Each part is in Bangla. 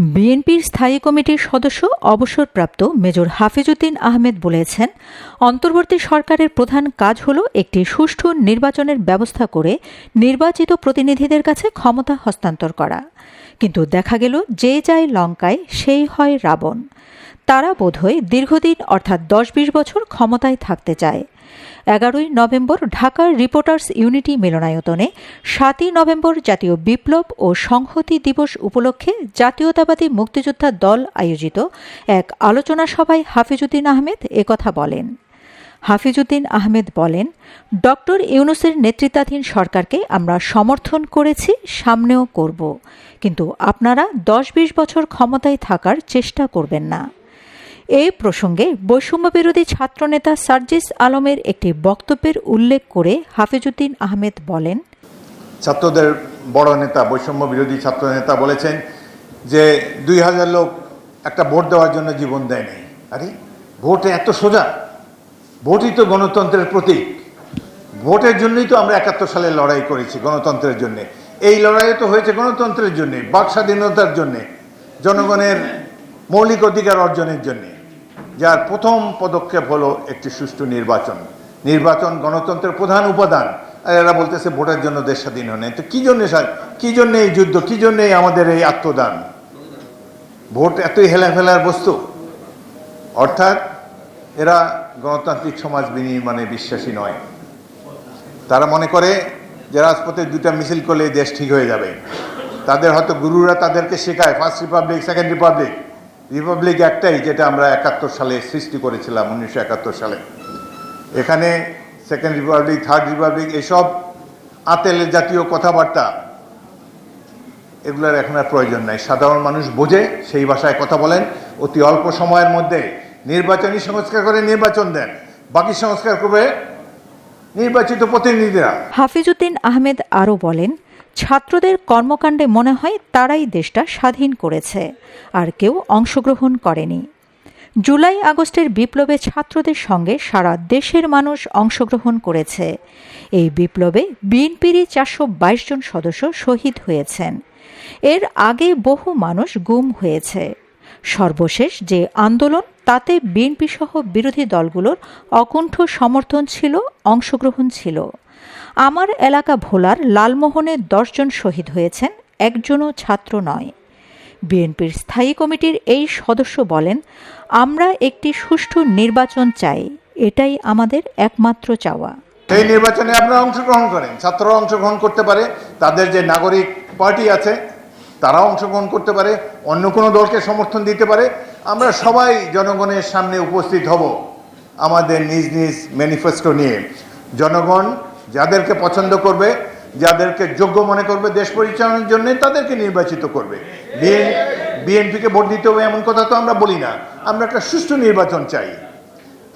বিএনপির স্থায়ী কমিটির সদস্য অবসরপ্রাপ্ত মেজর হাফিজউদ্দিন আহমেদ বলেছেন, অন্তর্বর্তী সরকারের প্রধান কাজ হল একটি সুষ্ঠু নির্বাচনের ব্যবস্থা করে নির্বাচিত প্রতিনিধিদের কাছে ক্ষমতা হস্তান্তর করা। কিন্তু দেখা গেল যে যায় লঙ্কায়, সেই হয় রাবণ। তারা বোধহয় দীর্ঘদিন অর্থাৎ দশ বিশ বছর ক্ষমতায় থাকতে চায়। এগারোই নভেম্বর ঢাকার রিপোর্টার্স ইউনিটি মিলনায়তনে সাতই নভেম্বর জাতীয় বিপ্লব ও সংহতি দিবস উপলক্ষে জাতীয়তাবাদী মুক্তিযোদ্ধা দল আয়োজিত এক আলোচনা সভায় হাফিজুদ্দিন আহমেদ একথা বলেন। হাফিজুদ্দিন আহমেদ বলেন, ডক্টর ইউনুসের নেতৃত্বাধীন সরকারকে আমরা সমর্থন করেছি, সামনেও করব। কিন্তু আপনারা দশ বিশ বছর ক্ষমতায় থাকার চেষ্টা করবেন না। এই প্রসঙ্গে বৈষম্য বিরোধী ছাত্রনেতা সার্জিস আলমের একটি বক্তব্যের উল্লেখ করে হাফিজউদ্দিন আহমেদ বলেন, ছাত্রদের বড় নেতা বৈষম্য বিরোধী ছাত্র নেতা বলেছেন যে দুই হাজার লোক একটা ভোট দেওয়ার জন্য জীবন দেয়নি। আরে, ভোট এত সোজা? ভোটই তো গণতন্ত্রের প্রতীক। ভোটের জন্যই তো আমরা একাত্তর সালে লড়াই করেছি গণতন্ত্রের জন্য। এই লড়াই তো হয়েছে গণতন্ত্রের জন্য, বাক স্বাধীনতার জন্য, জনগণের মৌলিক অধিকার অর্জনের জন্য। যার প্রথম পদক্ষেপ হলো একটি সুষ্ঠু নির্বাচন। নির্বাচন গণতন্ত্রের প্রধান উপাদান। আর এরা বলতেছে ভোটের জন্য দেশ স্বাধীন হয় নাই। তো কি জন্যে স্বা- কি জন্যে এই যুদ্ধ? কি জন্যে এই আমাদের এই আত্মদান? ভোট এতই হেলাফেলার বস্তু। অর্থাৎ এরা গণতান্ত্রিক সমাজ বিনির্মাণে বিশ্বাসী নয়। তারা মনে করে যে রাজপথে দুটা মিছিল করলে দেশ ঠিক হয়ে যাবে। তাদের হয়তো গুরুরা তাদেরকে শেখায় first republic second republic republic একটাই যেটা আমরা একাত্তর সালে সৃষ্টি করেছিলাম, উনিশশো একাত্তর সালে। এখানে সেকেন্ড রিপাবলিক থার্ড রিপাবলিক এসব আতেলের জাতীয় কথাবার্তা, এগুলোর এখন আর প্রয়োজন নাই। সাধারণ মানুষ বোঝে, সেই ভাষায় কথা বলেন, অতি অল্প সময়ের মধ্যে নির্বাচনী সংস্কার করে নির্বাচন দেন। বাকি সংস্কার করবে নির্বাচিত প্রতিনিধিরা। হাফিজউদ্দিন আহমেদ আরও বলেন ছাত্রদের কর্মকাণ্ডে মনে হয় তারাই দেশটা স্বাধীন করেছে, আর কেউ অংশগ্রহণ করেনি। জুলাই আগস্টের বিপ্লবে ছাত্রদের সঙ্গে সারা দেশের মানুষ অংশগ্রহণ করেছে। এই বিপ্লবে বিএনপিরই চারশো বাইশ জন সদস্য শহীদ হয়েছেন। এর আগে বহু মানুষ গুম হয়েছে। সর্বশেষ যে আন্দোলন, তাতে বিএনপি সহ বিরোধী দলগুলোর অকুণ্ঠ সমর্থন ছিল, অংশগ্রহণ ছিল। আমার এলাকা ভোলার লালমোহনে দশজন শহীদ হয়েছেন, একজনও ছাত্র নয়। বিএনপির স্থায়ী কমিটির এই সদস্য বলেন, আমরা একটি সুষ্ঠু নির্বাচন চাই, এটাই আমাদের একমাত্র চাওয়া। সেই নির্বাচনে আপনারা অংশগ্রহণ করেন, ছাত্ররা অংশগ্রহণ করতে পারে, তাদের যে নাগরিক পার্টি আছে, তারাও অংশগ্রহণ করতে পারে, অন্য কোনো দলকে সমর্থন দিতে পারে। আমরা সবাই জনগণের সামনে উপস্থিত হব আমাদের নিজ নিজ ম্যানিফেস্টো নিয়ে। জনগণ যাদেরকে পছন্দ করবে, যাদেরকে যোগ্য মনে করবে, দেশ পরিচালনার জন্য তাদেরকে নির্বাচিত করবে। বিএনপিকে ভোট দিতে হবে এমন কথা তো আমরা বলি না। আমরা একটা সুষ্ঠু নির্বাচন চাই।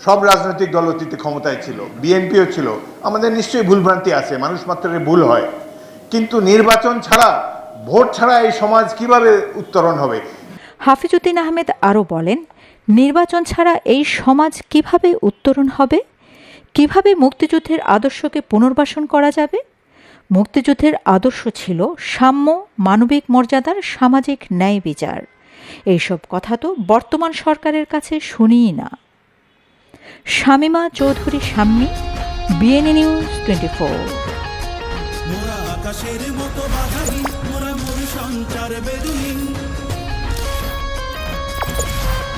সব রাজনৈতিক দল অতীতে ক্ষমতায় ছিল, বিএনপিও ছিল। আমাদের নিশ্চয়ই ভুলভ্রান্তি আছে, মানুষ মাত্রের ভুল হয়। কিন্তু নির্বাচন ছাড়া, ভোট ছাড়া এই সমাজ কীভাবে উত্তরণ হবে? হাফিজউদ্দিন আহমেদ আরও বলেন, নির্বাচন ছাড়া এই সমাজ কীভাবে উত্তরণ হবে? কীভাবে মুক্তিযুদ্ধের আদর্শকে পুনর্বাসন করা যাবে? মুক্তিযুদ্ধের আদর্শ ছিল সাম্য, মানবিক মর্যাদার সামাজিক ন্যায় বিচার। এইসব কথা তো বর্তমান সরকারের কাছে শুনিই না। Shamima Chowdhury Shammi, BNA news twenty four.